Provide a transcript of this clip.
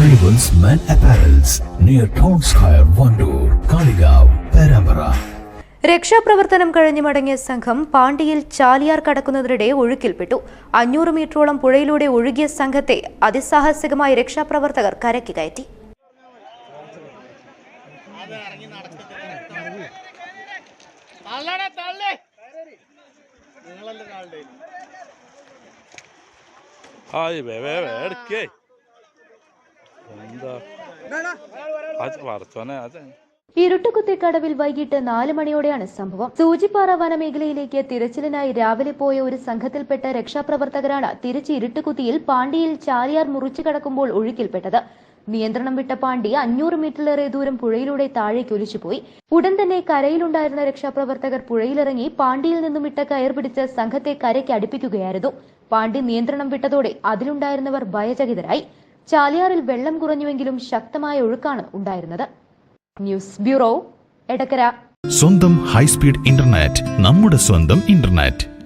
Arrivals men apparels near town square Wandoor Kalikavu Perambara. രക്ഷാപ്രവർത്തനം കഴിഞ്ഞു മടങ്ങിയ സംഘം പാണ്ടിയിൽ ചാലിയാർ കടക്കുന്നതിനിടെ ഒഴുക്കിൽപ്പെട്ടു. അഞ്ഞൂറ് മീറ്ററോളം പുഴയിലൂടെ ഒഴുകിയ സംഘത്തെ അതിസാഹസികമായി രക്ഷാപ്രവർത്തകർ കരയ്ക്ക് കയറ്റി. ഹായ് വേ വേ വേ എടുക്കേ. എന്താ? അത് ഇരുട്ടുകുത്തിക്കടവിൽ വൈകിട്ട് നാല് മണിയോടെയാണ് സംഭവം. സൂചിപ്പാറ വനമേഖലയിലേക്ക് തിരച്ചിലിനായി രാവിലെ പോയ ഒരു സംഘത്തിൽപ്പെട്ട രക്ഷാപ്രവർത്തകരാണ് തിരിച്ച് ഇരുട്ടുകുത്തിയിൽ പാണ്ടിയിൽ ചാലിയാർ മുറിച്ചു കടക്കുമ്പോൾ ഒഴുക്കിൽപ്പെട്ടത്. നിയന്ത്രണം വിട്ട പാണ്ടി അഞ്ഞൂറ് മീറ്ററിലേറെ ദൂരം പുഴയിലൂടെ താഴേക്ക് ഒലിച്ചുപോയി. ഉടൻ തന്നെ കരയിലുണ്ടായിരുന്ന രക്ഷാപ്രവർത്തകർ പുഴയിലിറങ്ങി പാണ്ടിയിൽ നിന്നും ഇട്ട കയർ പിടിച്ച് സംഘത്തെ കരയ്ക്ക് അടുപ്പിക്കുകയായിരുന്നു. പാണ്ടി നിയന്ത്രണം വിട്ടതോടെ അതിലുണ്ടായിരുന്നവർ ഭയചകിതരായി. ചാലിയാറിൽ വെള്ളം കുറഞ്ഞുവെങ്കിലും ശക്തമായ ഒഴുക്കാണ് ഉണ്ടായിരുന്നത്. News bureau Edakkara. സ്വന്തം ഹൈസ്പീഡ് ഇന്റർനെറ്റ് നമ്മുടെ സ്വന്തം ഇന്റർനെറ്റ്.